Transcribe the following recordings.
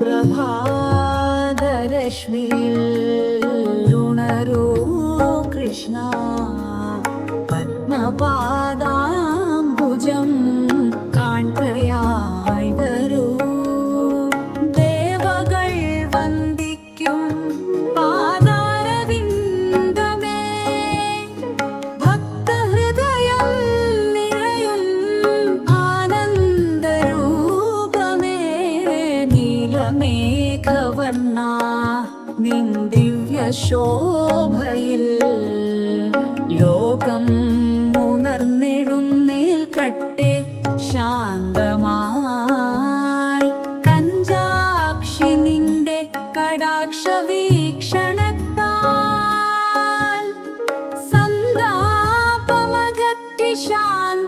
പ്രഭാതരശ്മിയിൽ ഉണരൂ കൃഷ്ണ പത്മപാദാംബുജം നീലമേഘവർണ നിൻ ദിവ്യ ശോഭയിൽ ലോകം ഉണർന്നിടുന്നേൽക്കട്ടെ ശാന്തമായി. കഞ്ചാക്ഷി നിന്റെ കടാക്ഷ വീക്ഷണത്താൽ. സന്താപമകറ്റി ശാന്തിയെ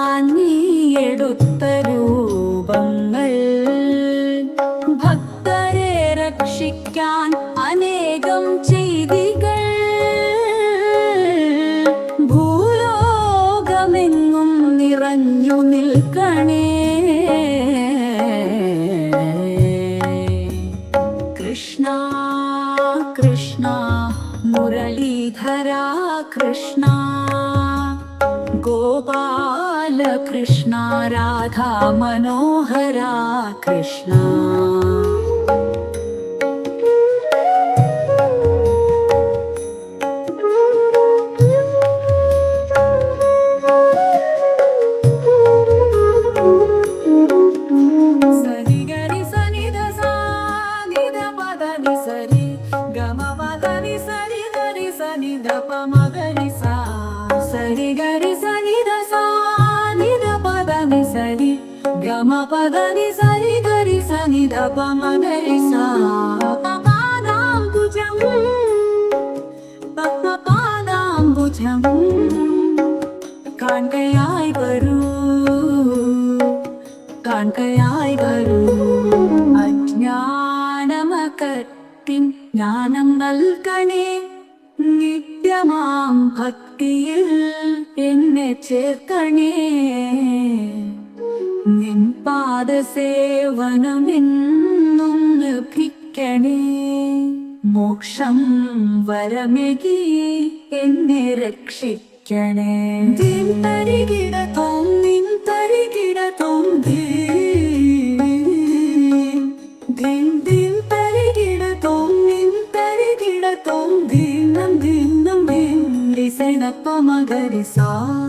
कृष्णा गोपाल कृष्णा राधा मनोहरा कृष्णा। ഗ മ പ ധ നി സരി ഗരി സനി ധ പ മ ഗരി സാ പാദാംബുജം പത്മപാദാംബുജം കാൺകയായി വരൂ കാൺകയായി വരൂ അജ്ഞാനമകത്തിൻ ജ്ഞാനം നൽകണേ നിത്യമാം ഭക്തിയിൽ എന്നെ ചേർക്കണേ നിൻ പാദസേവനം എന്നും ലഭിക്കണേ. മോക്ഷം വരമെകി എന്നെ രക്ഷിക്കണേ. ദിൻ തരികിടത്തോം നിൻ തരികിടത്തോം ദിൻ ദിൻ തരികിടത്തോം നിൻ തരികിടത്തോം ദിനം ദിനം ദിൻ ലിസണപ്പ മകരിസാ